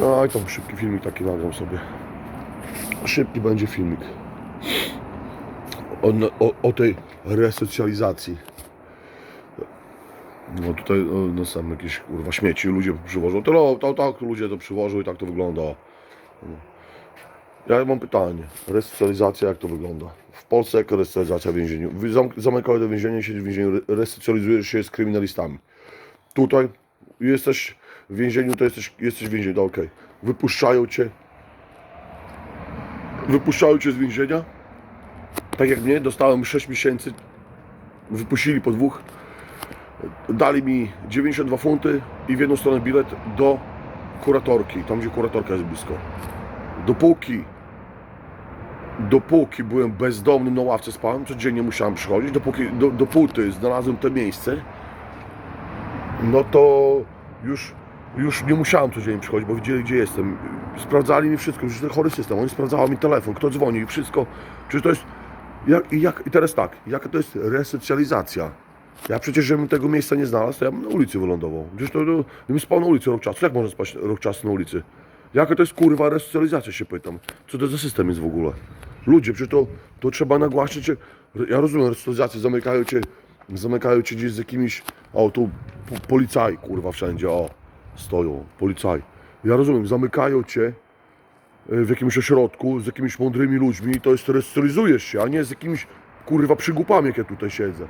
No i tam szybki filmik taki nagram sobie. Szybki będzie filmik. O, o, o tej resocjalizacji. No tutaj no, no są jakieś kurwa śmieci ludzie przywożą. To, no, to tak ludzie to przywożą i tak to wygląda. Ja mam pytanie. Resocjalizacja jak to wygląda? W Polsce jaka resocjalizacja w więzieniu? Zamykałeś do więzienia, siedzisz w więzieniu, re- resocjalizujesz się z kryminalistami. Tutaj jesteś w więzieniu, to jesteś, jesteś w więzieniu, no okej. Wypuszczają cię. Wypuszczają cię z więzienia. Tak jak mnie, dostałem 6 miesięcy. Wypuścili po dwóch. Dali mi 92 funty i w jedną stronę bilet do kuratorki, tam gdzie kuratorka jest blisko. Dopóki dopóki byłem bezdomnym na ławce spałem, codziennie musiałem przychodzić, dopóki, do, dopóty znalazłem to miejsce, no to już, już nie musiałem codziennie przychodzić, bo widzieli gdzie jestem. Sprawdzali mi wszystko, przecież to chory system, oni sprawdzali mi telefon, kto dzwoni i wszystko. Przecież to jest, jak, jak, i teraz tak, jaka to jest resocjalizacja? Ja przecież, żebym tego miejsca nie znalazł, to ja bym na ulicy wylądował. Przecież to, to bym spał na ulicy rok czasu. Jak można spać rok czasu na ulicy? Jaka to jest kurwa resocjalizacja się pytam. Co to za system jest w ogóle? Ludzie, przecież to, to trzeba nagłaśniać. się- Ja rozumiem resocjalizację, zamykają cię, zamykają cię gdzieś z jakimiś, o tu po- policaj kurwa wszędzie, o stoją, policaj. Ja rozumiem, zamykają cię e, w jakimś ośrodku z jakimiś mądrymi ludźmi i to jest resocjalizujesz się, a nie z jakimiś kurwa przygłupami, jak ja tutaj siedzę.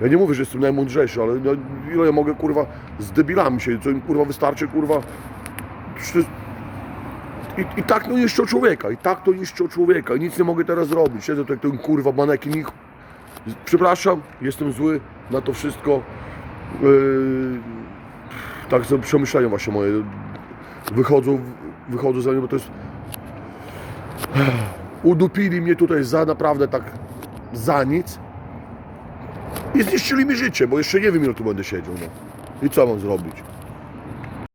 Ja nie mówię, że jestem najmądrzejszy, ale no, ile ja mogę kurwa z debilami siedzieć, co im kurwa wystarczy kurwa. I, I tak to niszczą człowieka, i tak to niszczą człowieka, i nic nie mogę teraz zrobić. Siedzę tu jak ten kurwa manekin i... Przepraszam, jestem zły na to wszystko. Yy, tak sobie przemyślenia właśnie moje wychodzą, wychodzą za mnie, bo to jest... Udupili mnie tutaj za naprawdę tak za nic. I zniszczyli mi życie, bo jeszcze nie wiem ile tu będę siedział. No. I co mam zrobić?